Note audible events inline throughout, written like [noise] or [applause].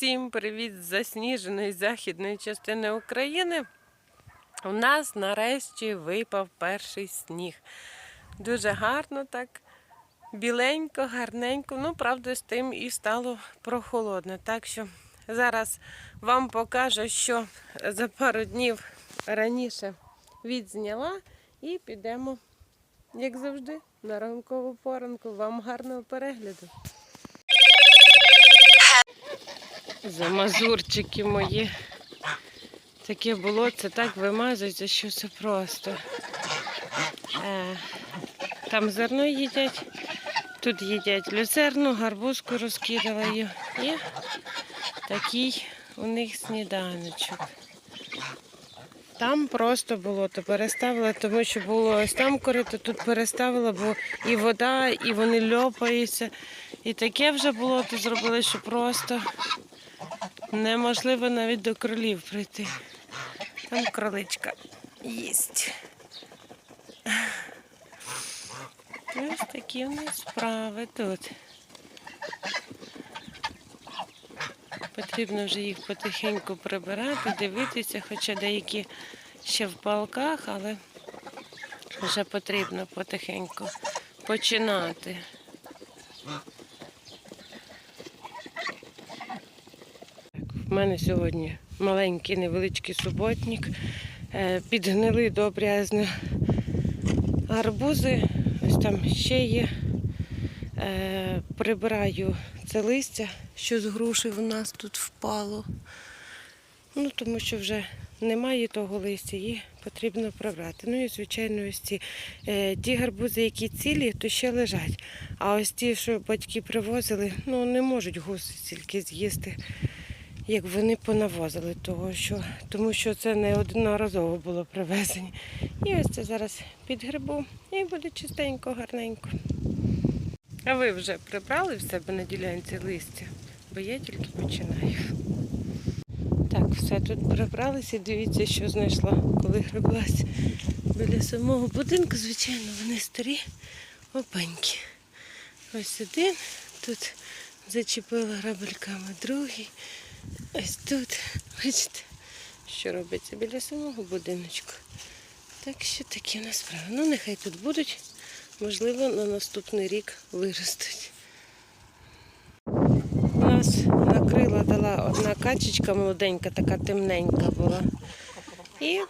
Всім привіт з засніженої західної частини України. У нас нарешті випав перший сніг. Дуже гарно так, біленько, гарненько. Ну, правда, з тим і стало прохолодно. Так що зараз вам покажу, що за пару днів раніше відзняла і підемо, як завжди, на ранкову поранку. Вам гарного перегляду. Замазурчики мої. Таке було, це так вимазується, що це просто. Е, там зерно їдять, тут їдять люцерну, гарбузку розкидала її. І такий у них сніданочок. Там просто болото переставила, тому що було ось там корито, тут переставила, бо і вода, і вони льопаються. І таке вже болото зробили, що просто неможливо навіть до кролів прийти. Там кроличка їсть. Ось такі в нас справи тут. Потрібно вже їх потихеньку прибирати, дивитися, хоча деякі ще в палках, але вже потрібно потихеньку починати. В мене сьогодні маленький невеличкий суботник. Е, Підгнили добрязно гарбузи. Ось там ще є. Е, Прибираю це листя, що з груші в нас тут впало. Ну, тому що вже немає того листя, її потрібно прибрати. Ну і, звичайно, ось ці е, ті гарбузи, які цілі, то ще лежать. А ось ті, що батьки привозили, ну не можуть гуси стільки з'їсти, як вони понавозили, того, що, тому що це не одноразово було привезені. І ось це зараз підгребу і буде чистенько, гарненько. А ви вже прибрали в себе на ділянці листя? Бо я тільки починаю. Так, все тут прибралися. Дивіться, що знайшла, коли греблась біля самого будинку. Звичайно, вони старі, опенькі. Ось один, тут зачепила грабельками другий. Ось тут, бачите, що робиться біля самого будиночку. Так що такі у нас справи. Ну, нехай тут будуть, можливо, на наступний рік виростуть. У нас накрила дала одна качечка молоденька, така темненька була. І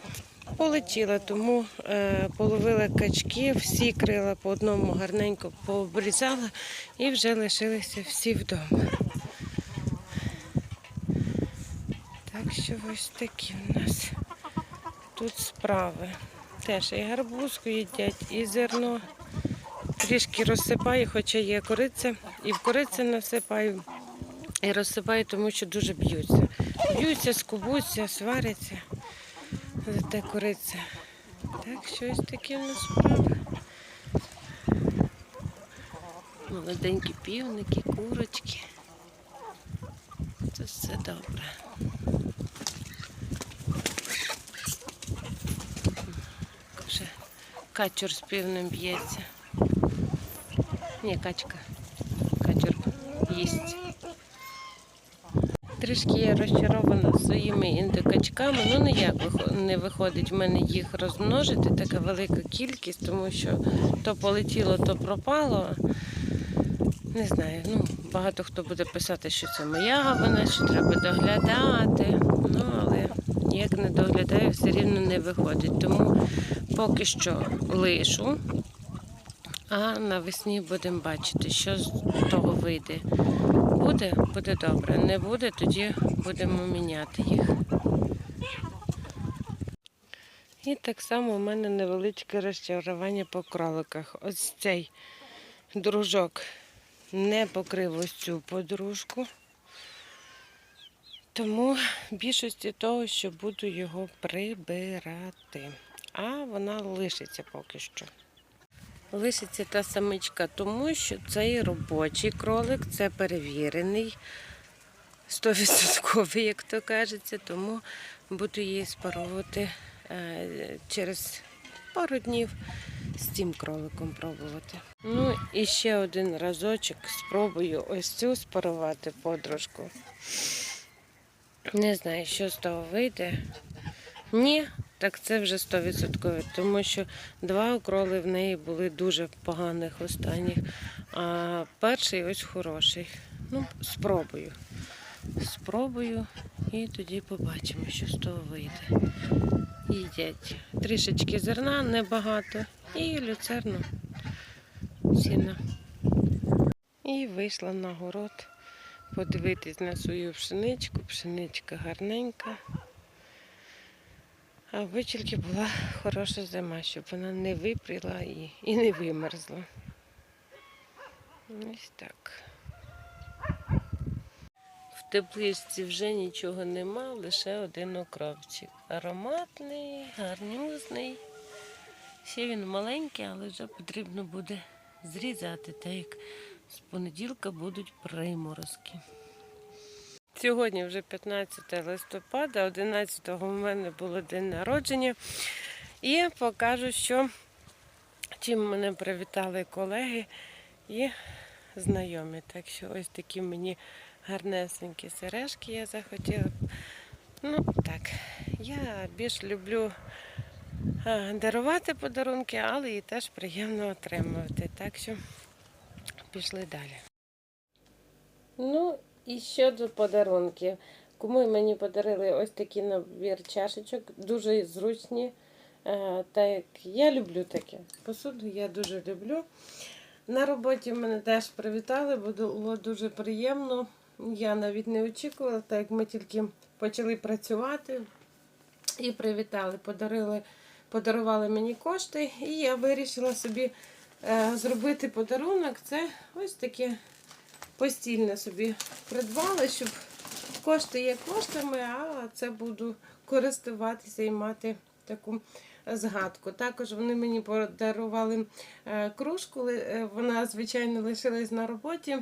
полетіла, тому е, половила качки, всі крила по одному гарненько пообрізала і вже лишилися всі вдома. Так що ось такі у нас тут справи. Теж і гарбузку їдять, і зерно. Трішки розсипаю, хоча є кориця, і в корицю насипаю, і розсипаю, тому що дуже б'ються. Б'ються, скубуться, сваряться за те кориця. Так, що ось такі у нас справи. Молоденькі півники, курочки. Це все добре. Вже качур з півнем б'ється. Ні, качка. Качур їсть. Трішки я розчарована своїми індикачками. Ну ніяк не виходить в мене їх розмножити, така велика кількість, тому що то полетіло, то пропало. Не знаю, ну багато хто буде писати, що це моя гавана, що треба доглядати. Ну, але як не доглядаю, все рівно не виходить. Тому поки що лишу, а навесні будемо бачити, що з того вийде. Буде, буде добре. Не буде, тоді будемо міняти їх. І так само у мене невеличке розчарування по кроликах. Ось цей дружок не покрив ось цю подружку. Тому більшості того, що буду його прибирати. А вона лишиться поки що. Лишиться та самичка, тому що цей робочий кролик, це перевірений, 100%, як то кажеться, тому буду її спаровувати е, через пару днів з цим кроликом пробувати. Ну і ще один разочок спробую ось цю спарувати подружку. Не знаю, що з того вийде. Ні, так це вже 100%, тому що два укроли в неї були дуже поганих останніх, а перший ось хороший. Ну, спробую. Спробую і тоді побачимо, що з того вийде. Їдять. Трішечки зерна небагато і люцерну сіна. І вийшла на город подивитись на свою пшеничку. Пшеничка гарненька. Аби тільки була хороша зима, щоб вона не випріла і, і не вимерзла. Ось так. В тепличці вже нічого нема, лише один окропчик. Ароматний, гарнюзний. Ще він маленький, але вже потрібно буде зрізати, так як з понеділка будуть приморозки. Сьогодні вже 15 листопада, 11-го у мене було день народження. І покажу, що чим мене привітали колеги і знайомі. Так що ось такі мені гарнесенькі сережки я захотіла. Ну так, я більш люблю дарувати подарунки, але і теж приємно отримувати. Так що пішли далі. Ну, і щодо подарунків. Кому мені подарили ось такий набір чашечок, дуже зручні. Е, Так, я люблю таке. Посуду я дуже люблю. На роботі мене теж привітали, було дуже приємно. Я навіть не очікувала, так як ми тільки почали працювати і привітали, подарили, подарували мені кошти, і я вирішила собі е, зробити подарунок. Це ось таке постільне собі придбала, щоб кошти є коштами, а це буду користуватися і мати таку згадку. Також вони мені подарували е, кружку, е, вона, звичайно, лишилась на роботі.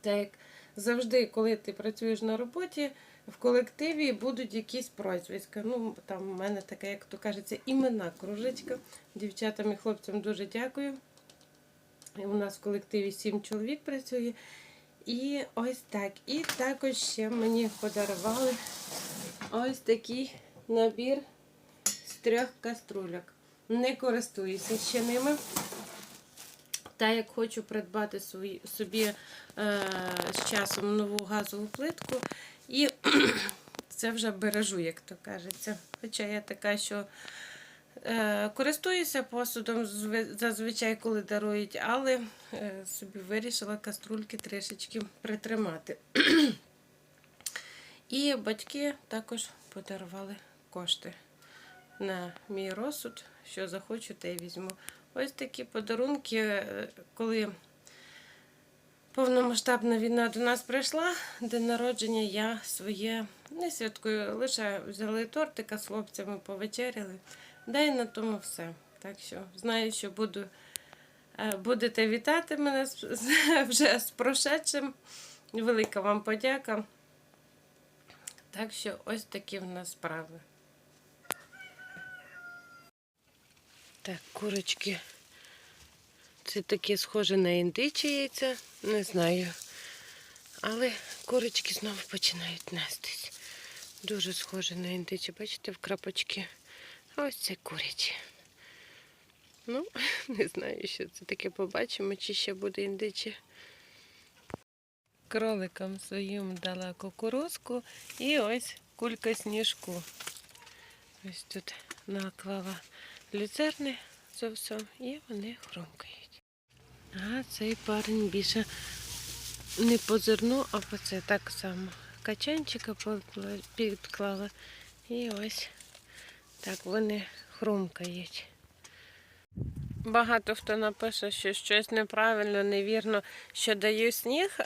Так як завжди, коли ти працюєш на роботі, в колективі будуть якісь прозвиська. Ну, там у мене така, як то кажеться, іменна кружечка. Дівчатам і хлопцям дуже дякую. У нас в колективі сім чоловік працює. І ось так. І також ще мені подарували ось такий набір з трьох каструльок. Не користуюся ще ними. Та як хочу придбати свої, собі е, з часом нову газову плитку. І [clears throat] це вже бережу, як то кажеться. Хоча я така, що Користуюся посудом зазвичай, коли дарують, але е, собі вирішила каструльки трішечки притримати. І батьки також подарували кошти на мій розсуд, що захочу, те й візьму. Ось такі подарунки, е, коли повномасштабна війна до нас прийшла, день народження я своє не святкую, лише взяли тортика з хлопцями, повечеряли. Да і на тому все. Так що знаю, що буду, е, будете вітати мене [laughs] вже з прошедшим. Велика вам подяка. Так що ось такі в нас справи. Так, курочки. Це таке схоже на індичі яйця, не знаю. Але курочки знову починають нестись. Дуже схоже на індичі. Бачите, в крапочки. Ось це курячі. Ну, [laughs] не знаю, що це таке побачимо, чи ще буде індичі. Кроликам своїм дала кукурузку і ось кулька сніжку. Ось тут наклала люцерни зовсім і вони хрумкають. А цей парень більше не по зерну, а по це так само. Качанчика підклала. І ось так вони хрумкають. Багато хто напише, що щось неправильно, невірно, що даю сніг.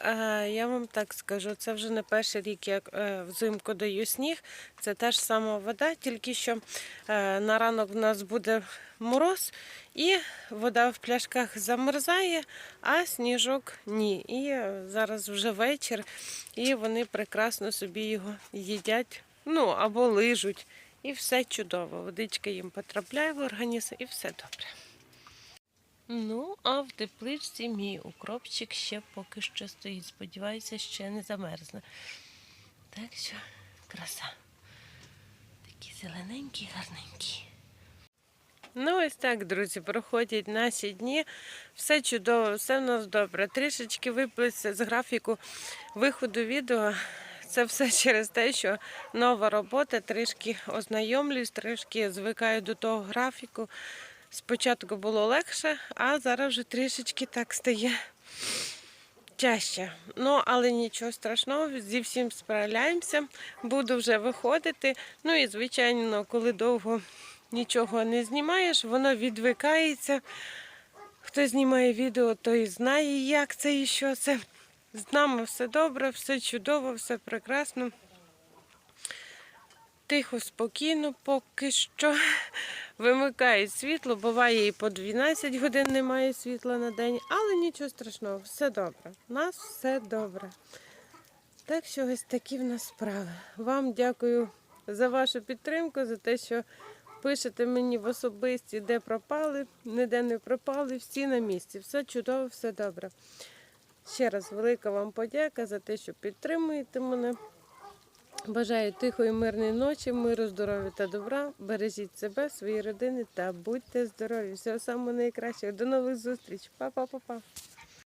Я вам так скажу, це вже не перший рік, як е, взимку даю сніг. Це та ж сама вода, тільки що е, на ранок в нас буде мороз, і вода в пляшках замерзає, а сніжок ні. І е, зараз вже вечір, і вони прекрасно собі його їдять, ну або лижуть. І все чудово. Водичка їм потрапляє в організм і все добре. Ну, а в тепличці мій укропчик ще поки що стоїть. Сподіваюся, ще не замерзне. Так що краса. Такі зелененькі, гарненькі. Ну, ось так, друзі, проходять наші дні. Все чудово, все в нас добре. Трішечки виплиться з графіку виходу відео. Це все [laughs] через те, що нова робота, трішки ознайомлююсь, трішки звикаю до того графіку. Спочатку було легше, а зараз вже трішечки так стає тяжче. Ну, але нічого страшного, зі всім справляємося. Буду вже виходити. Ну і, звичайно, коли довго нічого не знімаєш, воно відвикається. Хто знімає відео, той знає, як це і що це. З нами все добре, все чудово, все прекрасно. Тихо, спокійно поки що. Вимикають світло, буває і по 12 годин немає світла на день, але нічого страшного, все добре. У нас все добре. Так що ось такі в нас справи. Вам дякую за вашу підтримку, за те, що пишете мені в особисті, де пропали, ніде не пропали, всі на місці. Все чудово, все добре. Ще раз велика вам подяка за те, що підтримуєте мене. Бажаю тихої, мирної ночі, миру, здоров'я та добра. Бережіть себе, свої родини та будьте здорові. Всього самого найкращого. До нових зустріч. Па-па-па-па.